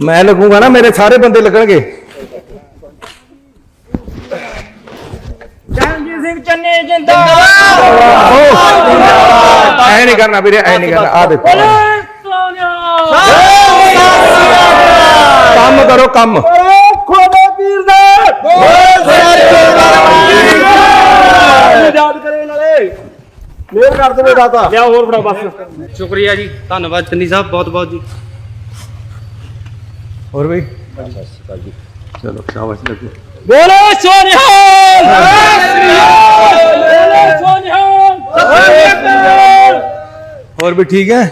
ਮੈਂ ਲੱਗੂਗਾ ਨਾ ਮੇਰੇ ਸਾਰੇ ਬੰਦੇ ਲੱਗਣਗੇ ਚਰਨਜੀਤ ਸਿੰਘ ਚੰਨੀ ਜਿੰਦਾ ਐ ਨਹੀਂ ਕਰਨਾ ਵੀਰੇ ਐ ਨਹੀਂ ਕਰਨਾ ਆ ਦੇਖੋ ਕੰਮ ਕਰੋ ਕੰਮ ਖੋਦੇ ਪੀਰ ਦਾ ਬੋਲ ਯਾਦ ਕਰੇ ਨਾਲੇ ਮੇਰ ਕਰ ਦੇਵੇ ਦਾਤਾ ਲਿਆ ਹੋਰ ਫੜਾ ਬਸ। ਸ਼ੁਕਰੀਆ ਜੀ ਧੰਨਵਾਦ ਚੰਨੀ ਸਾਹਿਬ ਬਹੁਤ ਬਹੁਤ ਜੀ। ਹੋਰ ਬਈ? ਚਲੋ ਸ਼ਾਬਾਸ਼ ਲੱਗੋ ਬੋਲੇ ਸੋਨਿਹਾਲ ਬੋਲੇ ਸੋਨਿਹਾਲ ਹੋਰ ਵੀ ਠੀਕ ਹੈ?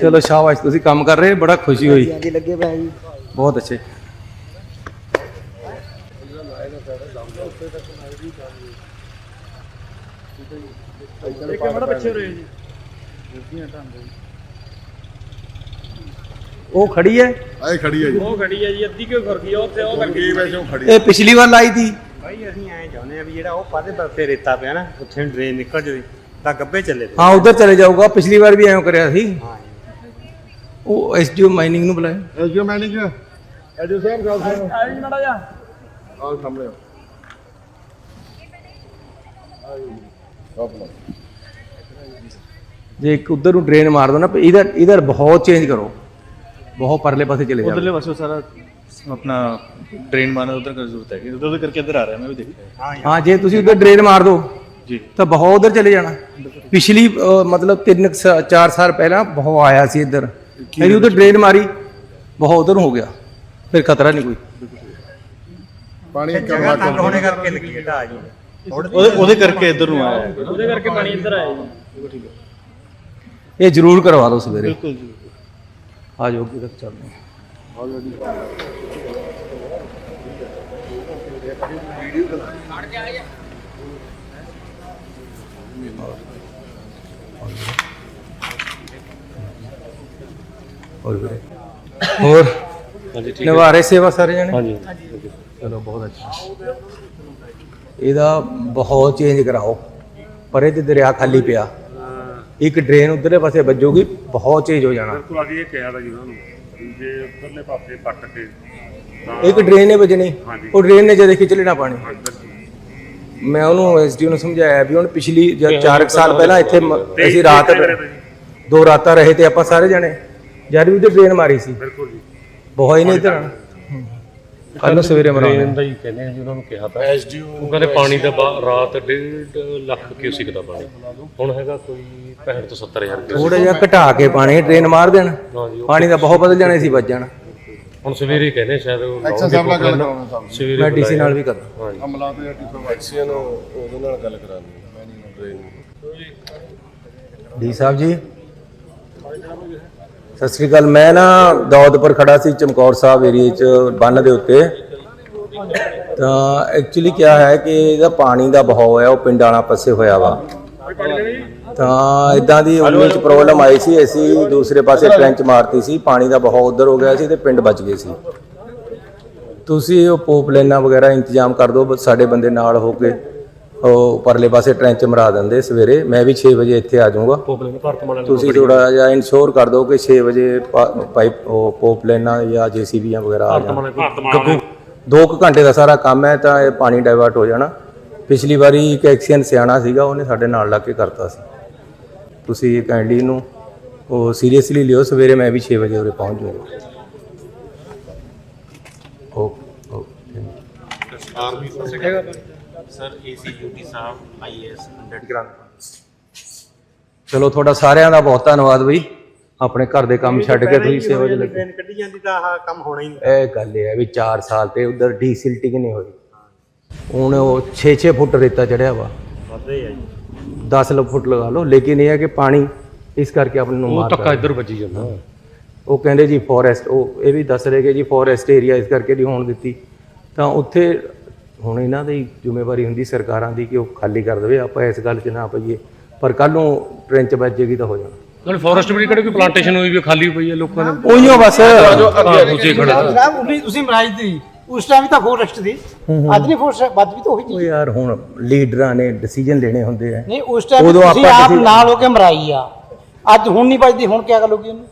ਚਲੋ ਸ਼ਾਬਾਸ਼ ਤੁਸੀਂ ਕੰਮ ਕਰ ਰਹੇ ਬੜਾ ਖੁਸ਼ੀ ਹੋਈ। ਜੀ ਲੱਗੇ ਪਏ ਜੀ ਇੱਕ ਮਿੰਟ ਪਿੱਛੇ ਰਹੇ ਜੀ। ਉਹ ਖੜੀ ਹੈ? ਆਏ ਖੜੀ ਹੈ ਜੀ। ਉਹ ਖੜੀ ਹੈ ਜੀ ਅੱਧੀ ਕਿਉਂ ਖੁਰ ਗਈ ਉੱਥੇ ਉਹ ਕਰਕੇ ਕੀ ਵੈਸੇ ਉਹ ਖੜੀ ਇਹ ਪਿਛਲੀ ਵਾਰ ਲਾਈ ਸੀ। ਭਾਈ ਅਸੀਂ ਐਂ ਚਾਹੁੰਦੇ ਆ ਵੀ ਜਿਹੜਾ ਉਹ ਪਾਦੇ ਪਾਸੇ ਰੇਤਾ ਪਿਆ ਨਾ ਉੱਥੇ ਡਰੇਨ ਨਿਕਲ ਜਵੇ ਤਾਂ ਗੱਬੇ ਚੱਲੇ ਹਾਂ ਉਧਰ ਚਲੇ ਜਾਊਗਾ। ਪਿਛਲੀ ਵਾਰ ਵੀ ਐਂ ਕਰਿਆ ਸੀ। ਉਹ ਐਸਡੀਓ ਮਾਈਨਿੰਗ ਨੂੰ ਬੁਲਾਇਆ। ਐਜੀਓ ਮੈਨੇਜਰ ਐਜੀਓ ਸਾਹਿਬ ਗੱਲ ਸੁਣੋ ਆਈ ਮੜਾ ਜਾ ਆਹ ਸਾਹਮਣੇ ਆਓ। ਜੇ। ਜੇ ਇੱਕ ਉਧਰ ਨੂੰ ਡਰੇਨ ਮਾਰ ਦੋ ਨਾ ਇਹਦਾ ਇਹਦਾ ਬਹੁਤ ਚੇਂਜ ਕਰੋ। ਬਹੁਤ ਪਰਲੇ ਪਾਸੇ ਚਲੇ ਜਾਓ। ਉਧਰਲੇ ਪਾਸੇ ਸਾਰਾ ਆਪਣਾ ਡਰੇਨ ਮਾਰਨ ਉਧਰ ਕਰ ਜ਼ਰੂਰਤ ਹੈ ਉਧਰ ਉਧਰ ਕਰਕੇ ਇੱਧਰ ਆ ਰਿਹਾ ਮੈਂ ਵੀ ਦੇਖਿਆ ਹਾਂ ਜੇ ਤੁਸੀਂ ਉਧਰ ਡਰੇਨ ਮਾਰ ਦੋ ਜੀ। ਤਾਂ ਬਹੁਤ ਉਧਰ ਚਲੇ ਜਾਣਾ। ਪਿਛਲੀ ਮਤਲਬ 3 4 ਸਾਲ ਪਹਿਲਾਂ ਬਹੁਤ ਆਇਆ ਸੀ ਇੱਧਰ। ਫਿਰ ਉਧਰ ਡਰੇਨ ਮਾਰੀ ਬਹੁਤ ਉਧਰ ਹੋ ਗਿਆ। ਫਿਰ ਖਤਰਾ ਨਹੀਂ ਕੋਈ। ਪਾਣੀ ਕਰਵਾ ਕੇ ਉਹਦੇ ਉਹਦੇ ਕਰਕੇ ਇਧਰ ਨੂੰ ਆਇਆ। ਹੈ ਉਹਦੇ ਕਰਕੇ ਪਾਣੀ ਇੱਧਰ ਆਇਆ ਜੀ। ਇਹ ਜ਼ਰੂਰ ਕਰਵਾ ਦਿਓ ਸਵੇਰੇ। ਬਿਲਕੁਲ ਜੀ। ਆ ਜਾਓ ਅੱਗੇ ਤੱਕ ਚੱਲਦੇ ਹਾਂ। ਹੋਰ। ਵੀਰੇ ਹੋਰ। ਹਾਂਜੀ ਨਿਭਾ ਰਹੇ ਸੇਵਾ ਸਾਰੇ ਜਣੇ? ਹਾਂਜੀ। ਚਲੋ ਬਹੁਤ ਅੱਛਾ। ਇਹਦਾ ਬਹੁਤ ਚੇਂਜ ਕਰਾਓ। ਪਰ ਇਹ ਤੇ ਦਰਿਆ ਖਾਲੀ ਪਿਆ। ਇੱਕ ਡਰੇਨ ਉਧਰਲੇ ਪਾਸੇ ਵੱਜੂਗੀ ਬਹੁਤ ਚੇਂਜ ਹੋ ਜਾਣਾ। ਬਿਲਕੁਲ ਅਸੀਂ ਇਹ ਕਿਹਾ ਤਾਂ ਜੀ ਉਹਨਾਂ ਨੂੰ ਵੀ ਜੇ ਉੱਧਰਲੇ ਪਾਸੇ ਪੱਟ ਕੇ ਇੱਕ ਡਰੇਨ ਨੇ ਵੱਜਣੀ ਉਹ ਡਰੇਨ ਨੇ ਜਦੇ ਖਿੱਚ ਲੈਣਾ ਪਾਣੀ। ਮੈਂ ਉਹਨੂੰ ਐਸਡੀਓ ਨੂੰ ਸਮਝਾਇਆ ਵੀ ਹੁਣ ਪਿਛਲੀ ਜਦ 4 ਸਾਲ ਪਹਿਲਾਂ ਇੱਥੇ ਅਸੀਂ ਰਾਤ ਦੋ ਰਾਤਾਂ ਰਹੇ ਤੇ ਆਪਾਂ ਸਾਰੇ ਜਣੇ। ਜਦ ਵੀ ਉਧਰ ਡਰੇਨ ਮਾਰੀ ਸੀ। ਬਿਲਕੁਲ ਜੀ। ਬਹੁਤ ਹੀ ਨਹੀਂ ਇਧਰ ਕੱਲ ਸਵੇਰੇ ਮਰਾਉਣਾ ਦਾ ਹੀ ਕਹਿੰਦੇ ਜੀ ਉਹਨਾਂ ਨੂੰ ਕਿਹਾ ਤਾਂ। ਉਹ ਕਹਿੰਦੇ ਪਾਣੀ ਦਾ ਬਾ- ਰਾਤ 1.5 ਲੱਖ ਕਿਊਸਿਕ ਦਾ ਪਾਣੀ। ਹੁਣ ਹੈਗਾ ਕੋਈ 65 ਤੋਂ 70000 ਕਿਊਸਿਕ ਥੋੜਾ ਜਿਹਾ ਘਟਾ ਕੇ ਪਾਣੀ ਡਰੇਨ ਮਾਰ ਦੇਣ। ਪਾਣੀ ਦਾ ਬਹੁਤ ਬਦਲ ਜਾਣੇ ਸੀ ਵੱਜ ਜਾਣਾ। ਹੁਣ ਸਵੇਰੇ ਕਹਿੰਦੇ ਸ਼ਾਇਦ ਉਹ ਐਕਸ਼ਨ ਸਾਹਿਬ ਨਾਲ ਗੱਲ ਕਰਾਉਣਾ ਸਾਹਿਬ ਸਵੇਰੇ ਮੈਂ ਡੀਸੀ ਨਾਲ ਵੀ ਕਰਦਾ। ਅਮਲਾ ਤੇ ਐਟੀ ਸਾਹਿਬ ਐਕਸੀਅਨ ਉਹਦੇ ਨਾਲ ਗੱਲ ਕਰਾਉਣੀ manager train D Sahib ji Sat Sri ਅਕਾਲ। ਮੈਂ ਨਾ ਦੌਦਪੁਰ ਖੜਾ ਸੀ ਚਮਕੌਰ ਸਾਹਿਬ ਏਰੀਏ 'ਚ ਬੰਨ ਦੇ ਉੱਤੇ। ਤਾਂ ਐਕਚੁਅਲੀ ਕਿਆ ਹੈ ਕਿ ਇਹਦਾ ਪਾਣੀ ਦਾ ਬਹਾਅ ਹੈ ਉਹ ਪਿੰਡਾਂ ਵਾਲਾ ਪਾਸੇ ਹੋਇਆ ਵਾ। ਤਾਂ ਇਦਾਂ ਦੀ ਉਹਨਾਂ ਚ ਪ੍ਰੋਬਲਮ ਆਈ ਸੀ ਅਸੀਂ ਦੂਸਰੇ ਪਾਸੇ ਟ੍ਰੈਂਚ ਮਾਰਤੀ ਸੀ ਪਾਣੀ ਦਾ ਬਹਾਅ ਉਧਰ ਹੋ ਗਿਆ ਸੀ ਤੇ ਪਿੰਡ ਬਚ ਗਏ ਸੀ। ਤੁਸੀਂ ਉਹ ਪੋਪ ਲਾਈਨਾਂ ਵਗੈਰਾ ਇੰਤਜ਼ਾਮ ਕਰ ਦਿਓ ਸਾਡੇ ਬੰਦੇ ਨਾਲ ਹੋ ਕੇ। ਉਹ ਪਰਲੇ ਪਾਸੇ ਟ੍ਰੈਂਚ ਮਰਾ ਦਿੰਦੇ ਸਵੇਰੇ। ਮੈਂ ਵੀ 6 ਵਜੇ ਇੱਥੇ ਆ ਜਾਊਂਗਾ। ਭਾਰਤ ਮਾਲਾ ਤੁਸੀਂ ਥੋੜਾ ਜਿਹਾ ਇਨਸ਼ੋਰ ਕਰ ਦਿਓ ਕਿ 6 ਵਜੇ ਪਾ- ਪਾਈਪ ਉਹ ਪੋਪ ਲੈਣਾ ਜਾਂ ਜੀਸੀਬੀਆਂ ਵਗੈਰਾ ਆ ਜਾਣ। ਗੱਗੂ। ਦੋ ਕੁ ਘੰਟੇ ਦਾ ਸਾਰਾ ਕੰਮ ਹੈ ਤਾਂ ਇਹ ਪਾਣੀ ਡਾਇਵਰਟ ਹੋ ਜਾਣਾ। ਪਿਛਲੀ ਵਾਰੀ ਇੱਕ ਐਕਸੀਅਨ ਸਿਆਣਾ ਸੀਗਾ ਉਹਨੇ ਸਾਡੇ ਨਾਲ ਲੱਗ ਕੇ ਕਰਤਾ ਸੀ। ਤੁਸੀਂ ਕਾਈਂਡਲੀ ਨੂੰ ਉਹ ਸੀਰੀਅਸਲੀ ਲਿਓ ਸਵੇਰੇ ਮੈਂ ਵੀ 6 ਵਜੇ ਉਰੇ ਪਹੁੰਚ ਜਾਊਂਗਾ। Okay okay. ਸਰ ਏਸੀਯੂਟੀ ਸਾਹਿਬ ਆਈਐਸ 100 ਚਲੋ ਤੁਹਾਡਾ ਸਾਰਿਆਂ ਦਾ ਬਹੁਤ ਧੰਨਵਾਦ ਬਈ। ਆਪਣੇ ਘਰ ਦੇ ਕੰਮ ਛੱਡ ਕੇ ਤੁਸੀਂ ਸੇਵਾ 'ਚ ਲੱਗੇ। ਟ੍ਰੇਨ ਕੱਢੀ ਜਾਂਦੀ ਤਾਂ ਆਹ ਕੰਮ ਹੋਣਾ ਹੀ ਨਹੀਂ। ਇਹ ਗੱਲ ਇਹ ਹੈ ਵੀ 4 ਸਾਲ ਤੇ ਉਧਰ ਡੀਸਿਲਟਿੰਗ ਨਹੀਂ ਹੋਈ। ਹੁਣ ਉਹ 6-6 ਫੁੱਟ ਰੇਤਾ ਚੜਿਆ ਵਾ। ਵੱਧਦੇ ਆ ਜੀ। 10 ਲ ਫੁੱਟ ਲਗਾ ਲਓ ਲੇਕਿਨ ਇਹ ਹੈ ਕਿ ਪਾਣੀ ਇਸ ਕਰਕੇ ਆਪਣੇ ਨੂੰ ਉਹ ਮਾਰ ਧੱਕਾ ਇੱਧਰ ਵੱਜੀ ਜਾਂਦਾ। ਉਹ ਕਹਿੰਦੇ ਜੀ ਫੋਰੈਸਟ ਉਹ ਇਹ ਵੀ ਦੱਸ ਰਹੇ ਕਿ ਜੀ ਫੋਰੈਸਟ ਏਰੀਆ ਇਸ ਕਰਕੇ ਨਹੀਂ ਹੋਣ ਦਿੱਤੀ। ਤਾਂ ਉੱਥੇ ਹੁਣ ਇਹਨਾਂ ਦੀ ਜ਼ਿੰਮੇਵਾਰੀ ਹੁੰਦੀ ਸਰਕਾਰਾਂ ਦੀ ਕਿ ਉਹ ਖਾਲੀ ਕਰ ਦੇਵੇ ਆਪਾਂ ਇਸ ਗੱਲ 'ਚ ਨਾ ਪਈਏ ਪਰ ਕੱਲ ਨੂੰ ਟ੍ਰੈਂਚ ਵੱਜੇਗੀ ਤਾਂ ਹੋ ਜਾਣਾ। ਨਾਲ ਫੋਰੈਸਟ ਵੀ ਕਿਹੜੇ ਕੋਈ ਪਲਾਂਟੇਸ਼ਨ ਹੋਈ ਵੀ ਖਾਲੀ ਪਈ ਹੈ ਲੋਕਾਂ ਨੇ ਉਹੀਓ ਬਸ। ਹਾਂ ਦੂਜੇ ਖੜੇ ਜਨਾਬ ਉਨੀ ਤੁਸੀਂ ਮਰਾਜ ਦੀ ਉਸ ਟਾਈਮ ਤਾਂ ਫੋਰੈਸਟ ਦੀ ਅੱਜ ਨਹੀਂ ਫੋਰੈਸਟ ਵੱਧ ਵੀ ਤਾਂ ਉਹੀ ਉਹ ਚੀਜ਼ ਯਾਰ ਹੁਣ ਲੀਡਰਾਂ ਨੇ ਡਿਸੀਜਨ ਲੈਣੇ ਹੁੰਦੇ ਆ। ਨਹੀਂ ਉਸ ਟਾਈਮ ਤੁਸੀਂ ਆਪਾਂ ਨਾਲ ਹੋ ਕੇ ਮਰਾਈ ਆ। ਅੱਜ ਹੁਣ ਨਹੀਂ ਵੱਜਦੀ ਹੁਣ ਕੀ ਗੱਲ ਹੋ ਗਈ ਉਹਨੂੰ?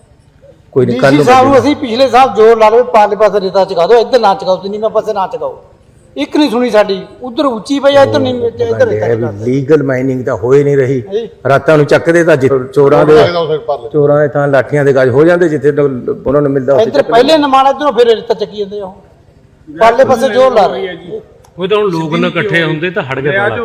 ਕੋਈ ਨਹੀਂ ਕੱਲ ਨੂੰ। ਅਸੀਂ ਪਿਛਲੇ ਸਾਲ ਜ਼ੋਰ ਲਾ ਲਵੇ ਪਾਰਲੇ ਪਾਸੇ ਰੇਤਾ ਚਕਾ ਦਿਓ ਇੱਧਰ ਨਾ ਚਕਾਓ ਤੁਸੀਂ ਨੀਵੇਂ ਪਾਸੇ ਨਾ ਚਕਾਓ। ਇੱਕ ਨਹੀਂ ਸੁਣੀ ਸਾਡੀ ਉਧਰ ਉੱਚੀ ਪਈ ਆ ਇੱਧਰ ਨਹੀਂ ਇੱਧਰ। ਲੀਗਲ ਮਾਈਨਿੰਗ ਤਾਂ ਹੋਏ ਨਹੀਂ ਰਹੀ। ਜੀ। ਰਾਤਾਂ ਨੂੰ ਚੱਕਦੇ ਤਾਂ ਜਿ- ਚੋਰਾਂ ਦੇ ਚੋਰਾਂ ਦੇ ਤਾਂ ਲਾਠੀਆਂ ਦੇ ਗੱਜ ਹੋ ਜਾਂਦੇ ਜਿੱਥੇ ਉਹਨਾਂ ਨੂੰ ਮਿਲਦਾ ਇੱਧਰ ਪਹਿਲੇ ਨਮਾਨ ਇੱਧਰੋਂ ਫਿਰ ਰੇਤਾ ਚੱਕੀ ਜਾਂਦੇ ਆ ਉਹ। ਪਾਰਲੇ ਪਾਸੇ ਜ਼ੋਰ ਲਾ ਰਹੇ ਉਹ ਤਾਂ ਹੁਣ ਲੋਕ ਨਾ ਇਕੱਠੇ ਹੁੰਦੇ ਤਾਂ ਹਟ ਗਿਆ ਤਾਂ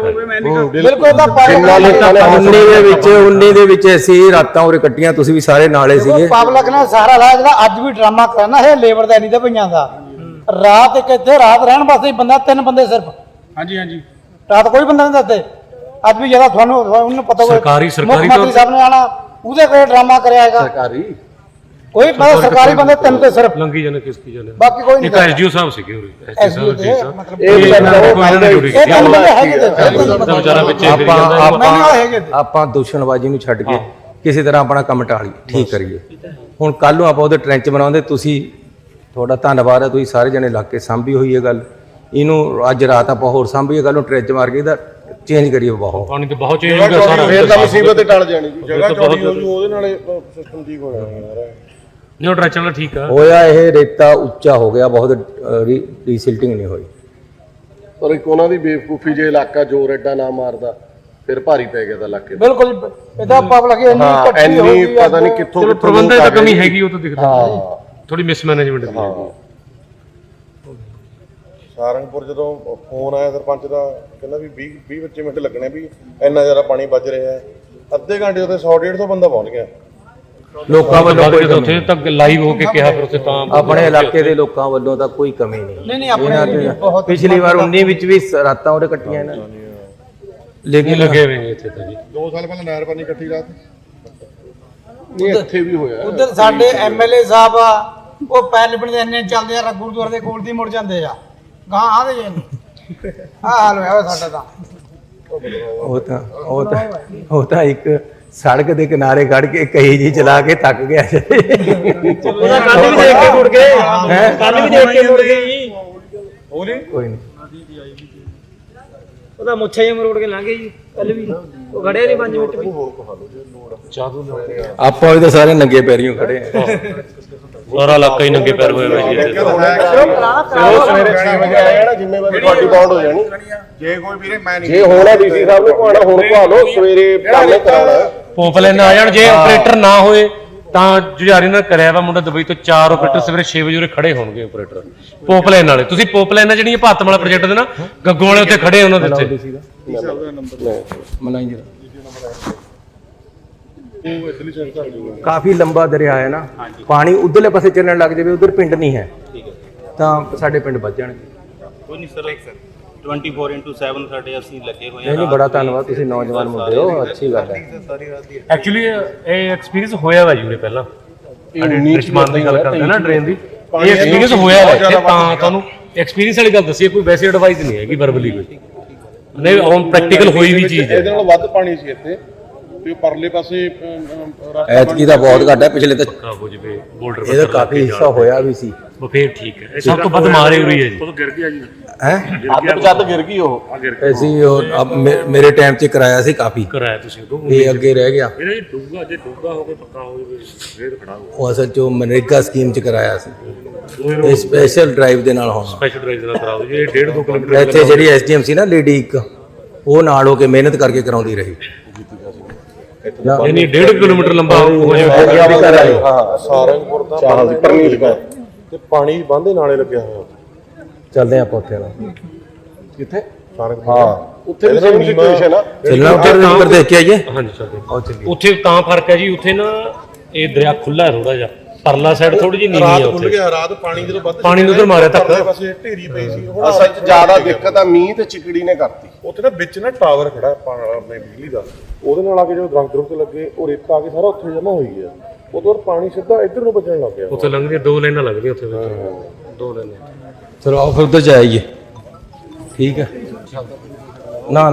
ਬਿਲਕੁਲ ਤਾਂ ਪਾਰਲੇ ਉन्नी ਦੇ ਵਿੱਚ 19 ਦੇ ਵਿੱਚ ਅਸੀਂ ਰਾਤਾਂ ਉਰੇ ਕੱਟੀਆਂ ਤੁਸੀਂ ਵੀ ਸਾਰੇ ਨਾਲੇ ਸੀਗੇ। ਪਬਲਿਕ ਨੇ ਸਹਾਰਾ ਲਾਇਆ ਜਿਹੜਾ ਅੱਜ ਵੀ ਡਰਾਮਾ ਕਰਨਾ ਇਹ ਲੇਬਰ ਦਾ ਨਹੀਂ ਤੇ ਭਈਆਂ ਦਾ। ਰਾਤ ਇੱਕ ਇੱਥੇ ਰਾਤ ਰਹਿਣ ਵਾਸਤੇ ਹੀ ਬੰਦਾ ਤਿੰਨ ਬੰਦੇ ਸਿਰਫ। ਹਾਂਜੀ ਹਾਂਜੀ। ਰਾਤ ਕੋਈ ਬੰਦਾ ਨਹੀਂ ਦਿੱਤੇ ਅੱਜ ਵੀ ਜਿਹੜਾ ਤੁਹਾਨੂੰ ਉਹਨੂੰ ਪਤਾ ਹੋਵੇ ਸਰਕਾਰੀ- ਸਰਕਾਰੀ ਮੁੱਖ ਮੰਤਰੀ ਸਾਹਿਬ ਨੇ ਆਣਾ ਉਹਦੇ ਕੋਲ ਡਰਾਮਾ ਕਰਿਆ ਹੈਗਾ। ਸਰਕਾਰੀ? ਕੋਈ ਬੰਦਾ ਸਰਕਾਰੀ ਬੰਦੇ ਤਿੰਨ ਤੇ ਸਿਰਫ। ਲੰਗੀ ਜਾਣੇ ਕਿਸ ਕੀ ਜਾਣੇ ਬਾਕੀ ਕੋਈ ਨਹੀਂ ਇੱਕ ਐਸਡੀਓ ਸਾਹਿਬ ਸੀਗੇ ਉਰੇ ਐਸਡੀਓ SDO ਸਾਹਿਬ ਦੇ ਜੀ ਸਾਹਿਬ ਮਤਲਬ ਇਹ ਇਹਨਾਂ ਨੇ ਕੋਈ ਇਹਨਾਂ ਨੇ ਜੁੜੀ ਇਹ ਬੰਦੇ ਹੈਗੇ ਤੇ ਬੰਦੇ ਵਿਚਾਰਾ ਵਿੱਚ ਫਿਰੀ ਆਪਾਂ ਜਾਂਦਾ ਮੈਨੂੰ ਨਾਲ ਹੈਗੇ ਆਪਾਂ ਤੇ। ਆਪਾਂ ਦੂਸ਼ਣਬਾਜ਼ੀ ਨੂੰ ਛੱਡ ਕੇ ਕਿਸੇ ਤਰ੍ਹਾਂ ਆਪਣਾ ਕੰਮ ਟਾਲੀਏ ਠੀਕ ਕਰੀਏ। ਹੁਣ ਕੱਲ ਨੂੰ ਆਪਾਂ ਉਹਦੇ ਟ੍ਰੈਂਚ ਬਣਾਉਂਦੇ ਤੁਸੀਂ ਤੁਹਾਡਾ ਧੰਨਵਾਦ ਹੈ ਤੁਸੀਂ ਸਾਰੇ ਜਣੇ ਲੱਗ ਕੇ ਸਾਂਭੀ ਹੋਈ ਹੈ ਗੱਲ। ਇਹਨੂੰ ਅੱਜ ਰਾਤ ਆਪਾਂ ਹੋਰ ਸਾਂਭੀਏ ਕੱਲ ਨੂੰ ਟ੍ਰੈਂਚ ਮਾਰ ਕੇ ਇਹਦਾ ਚੇਂਜ ਕਰੀਏ ਬਹੁਤ ਪਾਣੀ ਤੇ ਬਹੁਤ ਚੇਂਜ ਹੋ ਗਿਆ ਸਾਰਾ। ਫੇਰ ਤਾਂ ਮੁਸੀਬਤ ਹੀ ਟਲ ਜਾਣੀ ਜੀ। ਜਗ੍ਹਾ ਤਾਂ ਚੌੜੀ ਹੋ ਜੂ ਉਹਦੇ ਨਾਲੇ ਸਿਸਟਮ ਠੀਕ ਹੋ ਜਾਣਾ ਯਾਰ। ਨਹੀਂ ਉਹ ਠੀਕ ਆ। ਹੋਇਆ ਇਹ ਰੇਤਾ ਉੱਚਾ ਹੋ ਗਿਆ ਬਹੁਤ ਰੀਸਿਲਟਿੰਗ ਨਹੀਂ ਹੋਈ। ਪਰ ਇੱਕ ਉਹਨਾਂ ਦੀ ਬੇਵਕੂਫੀ ਜੇ ਇਲਾਕਾ ਜੋਰ ਐਡਾ ਨਾ ਮਾਰਦਾ ਫਿਰ ਭਾਰੀ ਪੈ ਗਿਆ ਤਾਂ ਇਲਾਕੇ ਬਿਲਕੁਲ ਇਹਦਾ ਪਬਲਿਕ ਇੰਨੀ ਹਾਂ ਇਕੱਠੀ ਹੋ ਗਈ ਪਤਾ ਨਹੀਂ। ਕਿੱਥੋਂ ਚਲੋ ਕਿੱਥੋਂ ਪ੍ਰਬੰਧਨ ਤਾਂ ਕਮੀ। ਹੈਗੀ ਉਹ ਤਾਂ ਦਿਖਦਾ। ਹਾਂ। ਥੋੜੀ ਮਿਸਮੈਨੇਜਮੈਂਟ ਦੀ ਹਾਂ। ਸਾਰੰਗਪੁਰ ਜਦੋਂ ਫੋਨ ਆਇਆ ਸਰਪੰਚ ਦਾ ਕਹਿੰਦਾ ਵੀ 20 20 25 ਮਿੰਟ ਲੱਗਣੇ ਵੀ ਇੰਨਾ ਜ਼ਿਆਦਾ ਪਾਣੀ ਵੱਜ ਰਿਹਾ ਹੈ। ਅੱਧੇ ਘੰਟੇ ਉੱਤੇ 100 150 ਬੰਦਾ ਪਹੁੰਚ ਗਿਆ। ਲੋਕਾਂ ਵੱਲੋਂ ਕੋਈ ਜਦੋਂ ਉੱਥੇ ਤੱਕ ਲਾਈਵ ਹੋ ਕੇ ਕਿਹਾ ਫਿਰ ਉੱਥੇ ਤਾਂ ਆਪਣੇ ਇਲਾਕੇ ਦੇ ਲੋਕਾਂ ਵੱਲੋਂ ਤਾਂ ਕੋਈ ਕਮੀ ਨਹੀਂ। ਨਹੀਂ ਨਹੀਂ ਆਪਣੇ ਵੀ ਪਿਛਲੀ ਵਾਰ 19 ਵਿੱਚ ਵੀ ਰਾਤਾਂ ਉਹਦੇ ਕੱਟੀਆਂ ਇਹਨਾਂ ਲੇਕਿਨ ਲੱਗੇ ਹੋਏ ਨੇ ਇੱਥੇ ਤਾਂ ਜੀ। 2 ਸਾਲ ਪਹਿਲਾਂ ਨਹਿਰ ਪਾਣੀ ਇਕੱਠੀ ਰਾਤ। ਨਹੀਂ ਇੱਥੇ ਵੀ ਹੋਇਆ। ਉਧਰ ਸਾਡੇ ਐਮਐਲਏ ਸਾਹਿਬ ਆ ਉਹ ਪੈਰ ਲਿਪਣ ਦੇ ਇੰਨੇ ਚੱਲਦੇ ਆ ਗੁਰਦੁਆਰੇ ਦੇ ਕੋਲ ਦੀ ਮੁੜ ਜਾਂਦੇ ਆ। ਗਾਂ ਆਦੇ ਜੇ ਆ ਹਾਲ ਹੋਇਆ ਸਾਡਾ ਤਾਂ। ਉਹ ਤਾਂ ਉਹ ਤਾਂ ਉਹ ਤਾਂ ਇੱਕ ਸੜਕ ਦੇ ਕਿਨਾਰੇ ਖੜ ਕੇ ਕਹੀ ਜੀ ਚਲਾ ਕੇ ਥੱਕ ਗਿਆ ਉਹਦਾ ਕੱਲ ਵੀ ਦੇਖ ਕੇ ਮੁੜ ਗਏ। ਕੱਲ ਵੀ ਦੇਖ ਕੇ ਮੁੜ ਗਏ ਜੀ। ਕੋਈ ਨਹੀਂ। ਉਹਦਾ ਮੁੱਛਾਂ ਜਿਹਾ ਮਰੋੜ ਕੇ ਲੰਘ ਗਏ ਜੀ ਕੱਲ ਵੀ। ਉਹ ਖੜਿਆ ਨਹੀਂ 5 ਮਿੰਟ ਵੀ। ਆਪਾਂ ਵੀ ਤਾਂ ਸਾਰੇ ਨੰਗੇ ਪੈਰੀਂ ਖੜੇ ਆ। ਸਾਰਾ ਇਲਾਕਾ ਹੀ ਨੰਗੇ ਪੈਰ ਹੋਇਆ ਹੋਇਆ ਜੀ ਇੱਥੇ ਤਾਂ। ਚਲੋ ਸਵੇਰੇ 6 ਵਜੇ ਆਇਆ ਨਾ ਜ਼ਿੰਮੇਵਾਰੀ ਤੁਹਾਡੀ ਬਾਉਂਡ ਹੋ ਜਾਣੀ। ਜੇ ਕੋਈ ਵੀਰੇ ਮੈਂ ਨਹੀਂ ਜੇ ਹੋਣਾ ਡੀਸੀ ਸਾਹਿਬ ਨੂੰ ਭਾਣਾ ਹੁਣ ਪਾ ਲਓ ਸਵੇਰੇ ਕੰਮ ਕਰਾਉਣਾ। ਪੋਪਲੇਨ ਆ ਜਾਣ ਜੇ ਆਪਰੇਟਰ ਨਾ ਹੋਏ ਤਾਂ ਜੁਝਾਰੀ ਨਾਲ ਕਰਿਆ ਵਾ ਮੁੰਡਾ ਦੁਬਈ ਤੋਂ ਚਾਰ ਆਪਰੇਟਰ ਸਵੇਰੇ 6 ਵਜੇ ਉਰੇ ਖੜੇ ਹੋਣਗੇ ਆਪਰੇਟਰ ਪੋਪਲੇਨ ਵਾਲੇ ਤੁਸੀਂ ਪੋਪਲੇਨ ਆ ਜਿਹੜੀਆਂ ਭਾਤਮ ਵਾਲਾ ਪ੍ਰੋਜੈਕਟ ਦੇ ਨਾ ਗੱਗੋ ਵਾਲੇ ਉੱਥੇ ਖੜੇ ਉਹਨਾਂ ਦੇ ਉੱਤੇ। ਮਲਾਈ ਜਰਾ ਕਾਫੀ ਲੰਬਾ ਦਰਿਆ ਹੈ ਨਾ। ਪਾਣੀ ਉਧਰਲੇ ਪਾਸੇ ਚੱਲਣ ਲੱਗ ਜਾਵੇ ਉਧਰ ਪਿੰਡ ਨਹੀਂ ਹੈ। ਤਾਂ ਸਾਡੇ ਪਿੰਡ ਵੱਜ ਜਾਣਗੇ। ਕੋਈ ਨਹੀਂ ਸਰ 24/7 ਸਾਡੇ ਅਸੀਂ ਲੱਗੇ ਹੋਏ ਨਹੀਂ ਨਹੀਂ ਬੜਾ ਧੰਨਵਾਦ ਤੁਸੀਂ ਨੌਜਵਾਨ ਮੁੰਡੇ ਹੋ ਅੱਛੀ ਗੱਲ ਹੈ। ਐਕਚੁਅਲੀ ਇਹ ਐਕਸਪੀਰੀਅੰਸ ਹੋਇਆ ਵਾ ਜੀ ਪਹਿਲਾਂ। ਰਿਸ਼ਮਾਨ ਦੀ ਗੱਲ ਕਰਦੇ ਨਾ ਡਰੇਨ ਦੀ। ਇਹ ਐਕਸਪੀਰੀਅੰਸ ਹੋਇਆ ਵਾ। ਇੱਥੇ ਤਾਂ ਤੁਹਾਨੂੰ ਐਕਸਪੀਰੀਅੰਸ ਵਾਲੀ ਗੱਲ ਦੱਸੀ ਕੋਈ ਵੈਸੇ ਐਡਵਾਈਸ ਨਹੀਂ ਹੈਗੀ ਵਰਬਲੀ ਕੋਈ। ਨਹੀਂ ਔਨ ਪ੍ਰੈਕਟੀਕਲ ਹੋਈ ਵੀ ਚੀਜ਼ ਹੈ। ਇਹਦੇ ਨਾਲ ਵੱਧ ਪਾਣੀ ਸੀ ਇੱਥੇ। ਤੇ ਉਹ ਪਰਲੇ ਪਾਸੇ ਐਤਕੀ ਦਾ ਬਹੁਤ ਘੱਟ ਹੈ ਪਿਛਲੇ ਤਾਂ ਜਵੇ ਬੋਲਡਰ ਇਹਦਾ ਕਾਫੀ ਹਿੱਸਾ ਹੋਇਆ ਵੀ ਸੀ। ਉਹ ਫੇਰ ਠੀਕ ਹੈ। ਸਭ ਤੋਂ ਵੱਧ ਮਾਰੇ ਉਰੀ ਹੈ ਜੀ। ਉਹ ਗਿਰ ਗਿਆ ਜੀ। ਹੈ? ਅੱਧ ਪਚੱਧ ਗਿਰ ਗਈ ਉਹ। ਆ ਗਿਰ ਗਿਆ। ਅਸੀਂ ਉਹ ਅਬ ਮੇ- ਮੇਰੇ ਟਾਈਮ 'ਚ ਕਰਾਇਆ ਸੀ ਕਾਫੀ। ਕਰਾਇਆ ਤੁਸੀਂ ਉਦੋਂ। ਇਹ ਅੱਗੇ ਰਹਿ ਗਿਆ। ਇਹਦਾ ਜੀ ਡੂੰਗਾ ਜੇ ਡੂੰਗਾ ਹੋ ਕੇ ਪੱਕਾ ਹੋ ਜਾਵੇ ਫੇਰ ਖੜਾ ਹੋ ਉਹ ਅਸਲ 'ਚ ਉਹ ਮਨਰੇਗਾ ਸਕੀਮ 'ਚ ਕਰਾਇਆ ਸੀ। ਇਹ ਸਪੈਸ਼ਲ ਡਰਾਈਵ ਦੇ ਨਾਲ ਹੋਣਾ। ਸਪੈਸ਼ਲ ਡਰਾਈਵ ਨਾਲ ਕਰਾ ਦਿਓ ਜੀ। ਇਹ 1.5 2 ਕਿਲੋਮੀਟਰ ਇੱਥੇ ਜਿਹੜੀ ਐਸਡੀਐਮ ਸੀ ਨਾ ਲੇਡੀ ਇੱਕ ਉਹ ਨਾਲ ਹੋ ਕੇ ਮਿਹਨਤ ਕਰਕੇ ਕਰਾਉਂਦੀ ਰਹੀ। ਯਾਨੀ 1.5 ਕਿਲੋਮੀਟਰ ਲੰਬਾ ਹੋ ਜਾਵੇ। ਹਾਂ ਸਾਰੰਗਪੁਰ ਦਾ ਚਾਹਲ ਦੀ ਪਰਨੀਤ ਕੌਰ ਤੇ ਪਾਣੀ ਬੰਦੇ ਨਾਲੇ ਲੱਗਿਆ ਹੋਇਆ ਚੱਲਦੇ ਆਪਾਂ ਉੱਥੇ ਨਾਲ ਕਿੱਥੇ? ਸਾਰੰਗਪੁਰ। ਹਾਂ। ਉੱਥੇ ਵੀ ਸੇਮ ਸਿਚੁਏਸ਼ਨ ਆ। ਚੱਲਣਾ ਉੱਥੇ ਨੰਬਰ ਦੇਖ ਕੇ ਆਈਏ। ਹਾਂਜੀ ਚੱਲਦੇ ਆਓ ਚੱਲੀਏ। ਉੱਥੇ ਤਾਂ ਫ਼ਰਕ ਹੈ ਜੀ ਉੱਥੇ ਨਾ ਇਹ ਦਰਿਆ ਖੁੱਲਾ ਥੋੜਾ ਜਿਹਾ। ਪਰਲਾ ਸਾਈਡ ਥੋੜੀ ਜਿਹੀ ਨੀਵੀਂ ਰਾਤ ਹੈ ਖੁੱਲ ਉੱਥੇ। ਗਿਆ ਰਾਤ ਪਾਣੀ ਜਦੋਂ ਵੱਧ ਪਾਣੀ ਨੂੰ ਉੱਧਰ ਮਾਰਿਆ। ਪਰਲੇ ਪਾਸੇ ਢੇਰੀ ਪਈ ਸੀ। ਹੁਣ ਅਸਲ 'ਚ ਜ਼ਿਆਦਾ ਦਿੱਕਤ ਆ ਮੀਂਹ ਤੇ ਚਿਕੜੀ ਨੇ ਕਰਤੀ। ਉੱਥੇ ਨਾ ਵਿੱਚ ਨਾ ਟਾਵਰ ਖੜਾ ਪਾ- ਆਪਣੇ ਬਿਜਲੀ ਦਾ। ਉਹਦੇ ਨਾਲ ਆ ਕੇ ਜਦੋਂ ਦਰਖਤ ਦਰਖਤ ਲੱਗੇ ਉਹ ਰੇਤਾ ਆ ਕੇ ਸਾਰਾ ਉੱਥੇ ਜਮਾ ਹੋਈ ਗਿਆ। ਉਦੋਂ ਬਾਅਦ ਪਾਣੀ ਸਿੱਧਾ ਇੱਧਰ ਨੂੰ ਬਚਣ ਲੱਗ ਗਿਆ। ਉੱਥੇ ਲੰਘਦੀਆਂ ਦੋ ਲਾਈਨਾਂ ਲੱਗਦੀਆਂ ਉੱਥੇ ਵਿੱਚ। ਦੋ ਲਾਈਨਾਂ। ਚਲੋ ਆਓ ਫਿਰ ਉੱਧਰ ਜਾਈਏ। ਠੀਕ ਹੈ। ਨਾ ਨਾ।